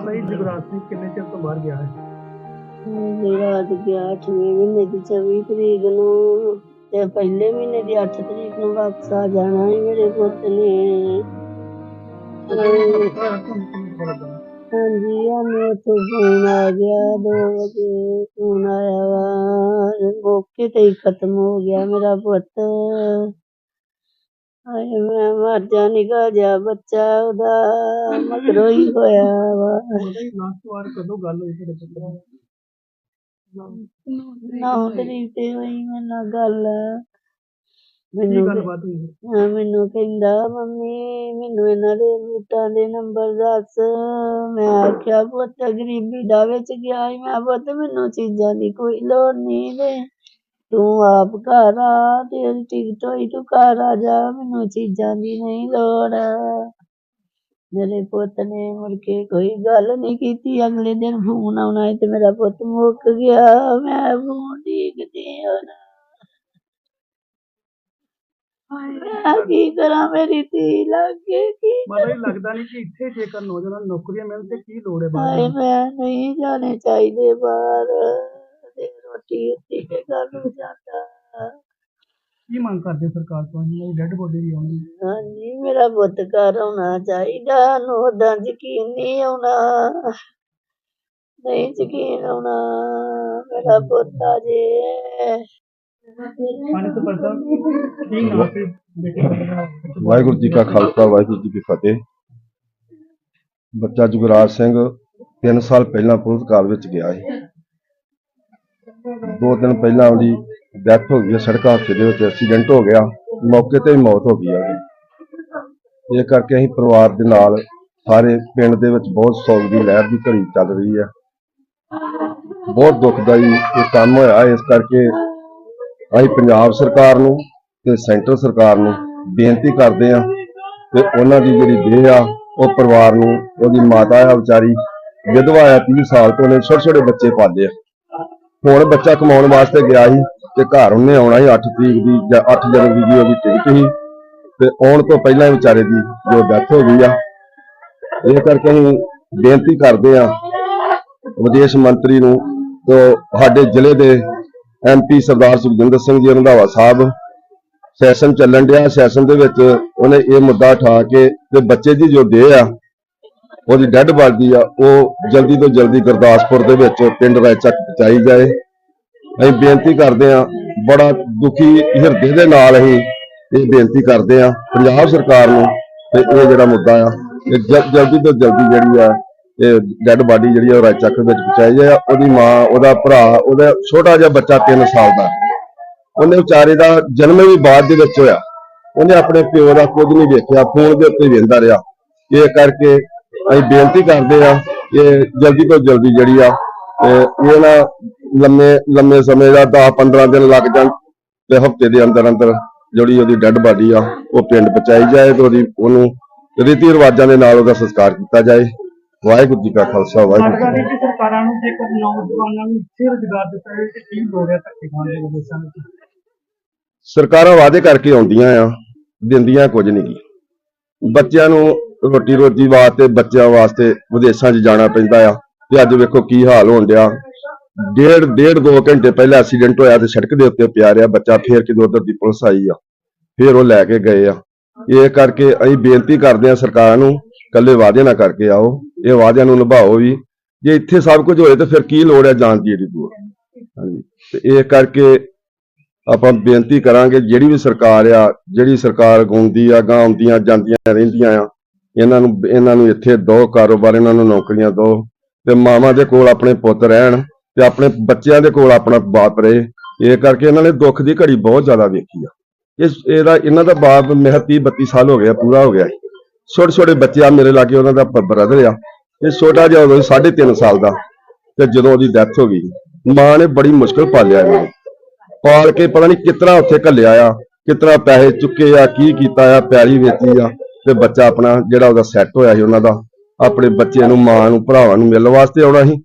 ਮਾਤਾ ਜੀ ਜਗਰਾਜ ਸਿੰਘ ਕਿੰਨੇ ਚਿਰ ਤੋਂ ਬਾਹਰ ਗਿਆ ਹੈ? ਮੇਰਾ ਅੱਜ ਗਿਆ 8ਵੇਂ ਮਹੀਨੇ ਦੀ 24 ਤਰੀਕ ਨੂੰ ਤੇ ਪਹਿਲੇ ਮਹੀਨੇ ਦੀ 8 ਤਰੀਕ ਨੂੰ ਵਾਪਸ ਆ ਜਾਣਾ ਹੈ ਮੇਰੇ ਪੁੱਤ ਨੇ। ਹਾਂਜੀ ਆਨੇ ਉੱਥੇ ਫੋਨ ਆ ਗਿਆ 2 ਵਜੇ ਫੋਨ ਆਇਆ ਵਾ। ਮੌਕੇ ਤੇ ਹੀ ਖਤਮ ਹੋ ਗਿਆ ਮੇਰਾ ਪੁੱਤ। ਹਾਏ ਮੈਂ ਮਰ ਜਾ ਨਿਕਾ ਜਾ ਬੱਚਾ ਉਹਦਾ ਮਗਰੋਂ ਹੀ ਹੋਇਆ ਵਾ। ਲਾਸਟ ਵਾਰ ਕਦੋਂ ਗੱਲ ਹੋਈ ਤੁਹਾਡੇ ਪੁੱਤਰ ਨੌ ਤਰੀਕ ਤੇ ਹੋਈ ਮੇਰੇ ਨਾਲ ਗੱਲ। ਕੀ ਮੈਨੂੰ ਗੱਲਬਾਤ ਹੋਈ? ਹਾਂ, ਮੈਨੂੰ ਕਹਿੰਦਾ ਮੰਮੀ ਮੈਨੂੰ ਇਹਨਾਂ ਦੇ ਬੂਟਾਂ ਦੇ ਨੰਬਰ ਦੱਸ। ਮੈਂ ਆਖਿਆ ਪੁੱਤ ਗਰੀਬੀ ਦਾ ਵਿੱਚ ਗਿਆ ਸੀ। ਮੈਂ ਪੁੱਤ ਮੈਨੂੰ ਚੀਜ਼ਾਂ ਦੀ ਕੋਈ ਲੋੜ ਨਹੀਂ ਤੇ ਤੂੰ ਆਪ ਘਰ ਆ ਤੇਰੀ ਟਿਕਟ ਹੋਈ ਤੂੰ ਘਰ ਆ ਜਾ ਮੈਨੂੰ ਚੀਜ਼ਾਂ ਦੀ ਨਹੀਂ ਲੋੜ। ਮੇਰੇ ਪੁੱਤ ਨੇ ਮੁੜ ਕੇ ਕੋਈ ਗੱਲ ਨਹੀਂ ਕੀਤੀ। ਅਗਲੇ ਦਿਨ ਫੋਨ ਆਉਣਾ ਤੇ ਮੇਰਾ ਪੁੱਤ ਮੁੱਕ ਗਿਆ। ਮੈਂ ਫੋਨ ਡੀਕਦੀ ਹਾਂ ਮੈਂ ਕੀ ਕਰਾਂ ਮੇਰੀ ਧੀ ਲੱਗੇ ਕੀ ਜੀ ਲੱਗਦਾ ਨਹੀਂ ਕਿ ਇੱਥੇ ਜੇਕਰ ਨੌਜਵਾਨ ਨੌਕਰੀਆਂ ਮਿਲਣ ਤੇ ਕੀ ਲੋੜ ਹੈ ਬਾਹਰ ਹਾਏ ਦੀ? ਮੈਂ ਨਹੀਂ ਜਾਣੇ ਚਾਹੀਦੇ ਬਾਹਰ। ਤੇ ਕੇ ਘਰ ਨੂੰ ਜਾਂਦਾ। ਕੀ ਮੰਗ ਕਰਦੇ ਸਰਕਾਰ ਤੋਂ? ਇਹਨਾਂ ਡੈੱਡ ਬੋਡੀ ਵੀ ਆਉਣੀ ਹਾਂਜੀ ਮੇਰਾ ਪੁੱਤ ਘਰ ਆਉਣਾ ਚਾਹੀਦਾ ਨੂੰ ਉਦਾਂ ਯਕੀਨ ਨਹੀਂ ਆਉਣਾ। ਨਹੀਂ ਯਕੀਨ ਆਉਣਾ ਮੇਰਾ ਪੁੱਤ ਆ ਜੇ। ਪਾਣੀ ਤੋਂ ਪਰਦਾ ਕੀ ਨਾਮ ਤੇ ਬੇਟੇ ਦਾ ਵਾਹਿਗੁਰੂ ਜੀ ਕਾ ਖਾਲਸਾ ਵਾਹਿਗੁਰੂ ਜੀ ਕੀ ਫਤਿਹ। ਬੱਚਾ ਜੁਗਰਾਜ ਸਿੰਘ 3 ਸਾਲ ਪਹਿਲਾਂ ਪੁਲਿਸ ਕਾਲ ਵਿੱਚ ਗਿਆ ਸੀ। ਦੋ ਦਿਨ ਪਹਿਲਾਂ ਉਹਦੀ ਡੈਥ ਹੋ ਗਈ ਹੈ ਸੜਕ ਹਾਦਸੇ ਦੇ ਵਿੱਚ ਐਕਸੀਡੈਂਟ ਹੋ ਗਿਆ, ਮੌਕੇ ਤੇ ਹੀ ਮੌਤ ਹੋ ਗਈ ਹੈ ਉਹਦੀ। ਇਹ ਕਰਕੇ ਅਸੀਂ ਪਰਿਵਾਰ ਦੇ ਨਾਲ ਸਾਰੇ ਪਿੰਡ ਦੇ ਵਿੱਚ ਬਹੁਤ ਸੋਗ ਦੀ ਲਹਿਰ ਦੀ ਘੜੀ ਚੱਲ ਰਹੀ ਹੈ ਬਹੁਤ ਦੁਖਦਾਈ ਇਹ ਕੰਮ ਹੋਇਆ, ਇਸ ਕਰਕੇ ਅਸੀਂ ਪੰਜਾਬ ਸਰਕਾਰ ਨੂੰ ਤੇ ਸੈਂਟਰ ਸਰਕਾਰ ਨੂੰ ਬੇਨਤੀ ਕਰਦੇ ਆ ਕਿ ਉਹਨਾਂ ਦੀ ਜਿਹੜੀ ਦੇਹ ਆ, ਉਹ ਪਰਿਵਾਰ ਨੂੰ, ਉਹਦੀ ਮਾਤਾ ਆ ਵਿਚਾਰੀ, ਵਿਧਵਾ ਆ 30 ਸਾਲ ਤੋਂ ਉਹਨੇ ਛੋਟੇ ਛੋਟੇ ਬੱਚੇ ਪਾਲੇ ਆ। ਹੁਣ ਬੱਚਾ ਕਮਾਉਣ ਵਾਸਤੇ ਗਿਆ ਸੀ ਤੇ ਘਰ ਉਹਨੇ ਆਉਣਾ ਸੀ 8 ਤਰੀਕ ਦੀ ਜਾਂ 8 ਜਨਵਰੀ ਦੀ ਉਹਦੀ ਟਿਕਟ ਸੀ ਤੇ ਆਉਣ ਤੋਂ ਪਹਿਲਾਂ ਹੀ ਵਿਚਾਰੇ ਦੀ ਜੋ ਡੈਥ ਹੋ ਗਈ ਆ। ਇਹ ਕਰਕੇ ਅਸੀਂ ਬੇਨਤੀ ਕਰਦੇ ਆ ਵਿਦੇਸ਼ ਮੰਤਰੀ ਨੂੰ ਤੇ ਸਾਡੇ ਜ਼ਿਲ੍ਹੇ ਦੇ ਐਮਪੀ ਸਰਦਾਰ ਸੁਖਜਿੰਦਰ ਸਿੰਘ ਜੀ, ਰੰਧਾਵਾ ਸਾਹਿਬ, ਸੈਸ਼ਨ ਚੱਲਣ ਡਿਆ, ਸੈਸ਼ਨ ਦੇ ਵਿੱਚ ਉਹਨੇ ਇਹ ਮੁੱਦਾ ਉਠਾ ਕੇ ਤੇ ਬੱਚੇ ਦੀ ਜੋ ਦੇਹ ਆ ਉਹਦੀ ਡੈੱਡ ਬਾਡੀ ਆ, ਉਹ ਜਲਦੀ ਤੋਂ ਜਲਦੀ ਗੁਰਦਾਸਪੁਰ ਦੇ ਵਿੱਚ ਪਿੰਡ ਰੈਚੱਕ ਪਹੁੰਚਾਈ ਜਾਏ। ਅਸੀਂ ਬੇਨਤੀ ਕਰਦੇ ਆ ਬੜਾ ਦੁਖੀ ਹਿਰਦੇ ਦੇ ਨਾਲ ਅਸੀਂ ਇਹ ਬੇਨਤੀ ਕਰਦੇ ਆ ਪੰਜਾਬ ਸਰਕਾਰ ਨੂੰ ਤੇ ਇਹ ਜਿਹੜਾ ਮੁੱਦਾ ਆ, ਇਹ ਜਲਦੀ ਤੋਂ ਜਲਦੀ ਜਿਹੜੀ ਆ, ਇਹ ਡੈੱਡ ਬਾਡੀ ਜਿਹੜੀ ਆ, ਉਹ ਰੈਚੱਕ ਵਿੱਚ ਪਹੁੰਚਾਈ ਜਾਏ। ਉਹਦੀ ਮਾਂ, ਉਹਦਾ ਭਰਾ, ਉਹਦਾ ਛੋਟਾ ਜਿਹਾ ਬੱਚਾ 3 ਸਾਲ ਦਾ। ਉਹਨੇ ਵਿਚਾਰੇ ਦਾ ਜਨਮ ਵੀ ਬਾਅਦ ਦੇ ਵਿੱਚ ਹੋਇਆ। ਉਹਨੇ ਆਪਣੇ ਪਿਓ ਦਾ ਕੁਝ ਨਹੀਂ ਵੇਖਿਆ, ਫੋਨ ਦੇ ਉੱਤੇ ਵੇਖਦਾ ਰਿਹਾ। ਇਹ ਕਰਕੇ ਅਸੀਂ ਬੇਨਤੀ ਕਰਦੇ ਆ ਕਿ ਜਲਦੀ ਤੋਂ ਜਲਦੀ ਜਿਹੜੀ ਆ ਇਹ ਇਹ ਨਾ ਲੰਮੇ ਲੰਮੇ ਸਮੇਂ ਦਾ 10 15 ਦਿਨ ਲੱਗ ਜਾਣ ਤੇ ਹਫ਼ਤੇ ਦੇ ਅੰਦਰ ਅੰਦਰ ਜਿਹੜੀ ਉਹਦੀ ਡੈੱਡ ਬਾਡੀ ਆ ਉਹ ਪਿੰਡ ਪਹੁੰਚਾਈ ਜਾਏ ਤੇ ਉਹਦੀ ਉਹਨੂੰ ਰੀਤੀ ਰਿਵਾਜਾਂ ਦੇ ਨਾਲ ਉਹਦਾ ਸੰਸਕਾਰ ਕੀਤਾ ਜਾਏ। ਵਾਹਿਗੁਰੂ ਜੀ ਕਾ ਖਾਲਸਾ ਵਾਹਿਗੁਰੂ ਜੀ ਕੀ ਸਰਕਾਰਾਂ ਨੂੰ ਜੇਕਰ ਨੌਜਵਾਨਾਂ ਨੂੰ ਇੱਥੇ ਰੁਜ਼ਗਾਰ ਦਿੱਤਾ ਜਾਵੇ ਤੇ ਕੀ ਹੈ ਧੱਕੇ ਖਾਣ ਦੇ ਵਿਦੇਸ਼ਾਂ ਵਿੱਚ? ਸਰਕਾਰਾਂ ਵਾਅਦੇ ਕਰਕੇ ਆਉਂਦੀਆਂ ਆ ਦਿੰਦੀਆਂ ਕੁਝ ਨਹੀਂ। ਬੱਚਿਆਂ ਨੂੰ ਰੋਟੀ ਰੋਟੀ ਵਾਸਤੇ, ਬੱਚਿਆਂ ਵਾਸਤੇ, ਵਿਦੇਸ਼ਾਂ 'ਚ ਜਾਣਾ ਪੈਂਦਾ ਆ। ਤੇ ਅੱਜ ਵੇਖੋ ਕੀ ਹਾਲ ਹੋਣ ਡਿਆ। ਡੇਢ ਡੇਢ ਦੋ ਘੰਟੇ ਪਹਿਲਾਂ ਐਕਸੀਡੈਂਟ ਹੋਇਆ ਤੇ ਸੜਕ ਦੇ ਉੱਤੇ ਪਿਆ ਰਿਹਾ ਬੱਚਾ, ਫੇਰ ਕਿਦੋਂ ਉਧਰ ਦੀ ਪੁਲਿਸ ਆਈ ਆ। ਫੇਰ ਉਹ ਲੈ ਕੇ ਗਏ ਆ। ਇਹ ਕਰਕੇ ਅਸੀਂ ਬੇਨਤੀ ਕਰਦੇ ਆ ਸਰਕਾਰ ਨੂੰ ਕੱਲੇ ਵਾਅਦੇ ਨਾ ਕਰਕੇ ਆਓ। ਇਹ ਵਾਅਦਿਆਂ ਨੂੰ ਨਿਭਾਓ ਵੀ। ਜੇ ਇੱਥੇ ਸਭ ਕੁਝ ਹੋਏ ਤੇ ਫਿਰ ਕੀ ਲੋੜ ਹੈ ਜਾਣ ਦੀ ਜਿਹੜੀ ਦੂਰ? ਹਾਂਜੀ। ਤੇ ਇਹ ਕਰਕੇ ਆਪਾਂ ਬੇਨਤੀ ਕਰਾਂਗੇ, ਜਿਹੜੀ ਵੀ ਸਰਕਾਰ ਆ, ਜਿਹੜੀ ਸਰਕਾਰ ਗਾਉਂਦੀ ਆ ਗਾਉਂਦੀਆਂ ਜਾਂਦੀਆਂ ਰਹਿੰਦੀਆਂ ਆ ਇਹਨਾਂ ਨੂੰ ਇਹਨਾਂ ਨੂੰ ਇੱਥੇ ਦੋ ਕਾਰੋਬਾਰ, ਇਹਨਾਂ ਨੂੰ ਨੌਕਰੀਆਂ ਦੋ। ਤੇ ਮਾਵਾਂ ਦੇ ਕੋਲ ਆਪਣੇ ਪੁੱਤ ਰਹਿਣ ਤੇ ਆਪਣੇ ਬੱਚਿਆਂ ਦੇ ਕੋਲ ਆਪਣਾ ਬਾਪ ਰਹੇ। ਇਹ ਕਰਕੇ ਇਹਨਾਂ ਨੇ ਦੁੱਖ ਦੀ ਘੜੀ ਬਹੁਤ ਜ਼ਿਆਦਾ ਵੇਖੀ ਆ। ਇਸ, ਇਹਦਾ, ਇਹਨਾਂ ਦਾ ਬਾਪ ਮੇਰਾ 30 32 ਸਾਲ ਹੋ ਗਿਆ, ਪੂਰਾ ਹੋ ਗਿਆ। ਛੋਟੇ ਛੋਟੇ ਬੱਚੇ ਆ, ਮੇਰੇ ਲਾਗੇ ਉਹਨਾਂ ਦਾ ਬ੍ਰਦਰ ਆ। ਇਹ ਛੋਟਾ ਜਿਹਾ ਉਦੋਂ 3.5 ਸਾਲ ਦਾ ਤੇ ਜਦੋਂ ਉਹਦੀ ਡੈਥ ਹੋ ਗਈ, ਮਾਂ ਨੇ ਬੜੀ ਮੁਸ਼ਕਲ ਪਾਲਿਆ ਇਹਨੂੰ ਪਾਲ ਕੇ ਪਤਾ ਨਹੀਂ ਕਿਤਨਾ ਉੱਥੇ ਘੱਲਿਆ ਆ, ਕਿਤਨਾ ਪੈਸੇ ਚੁੱਕੇ ਆ, ਕੀ ਕੀਤਾ ਆ ਪਿਆਰੀ ਵੇਚੀ ਆ। ਤੇ ਬੱਚਾ ਆਪਣਾ ਜਿਹੜਾ ਉਹਦਾ ਸੈੱਟ ਹੋਇਆ ਸੀ ਉਹਨਾਂ ਦਾ, ਆਪਣੇ ਬੱਚੇ ਨੂੰ, ਮਾਂ ਨੂੰ, ਭਰਾਵਾਂ ਨੂੰ ਮਿਲਣ ਵਾਸਤੇ ਆਉਣਾ ਸੀ।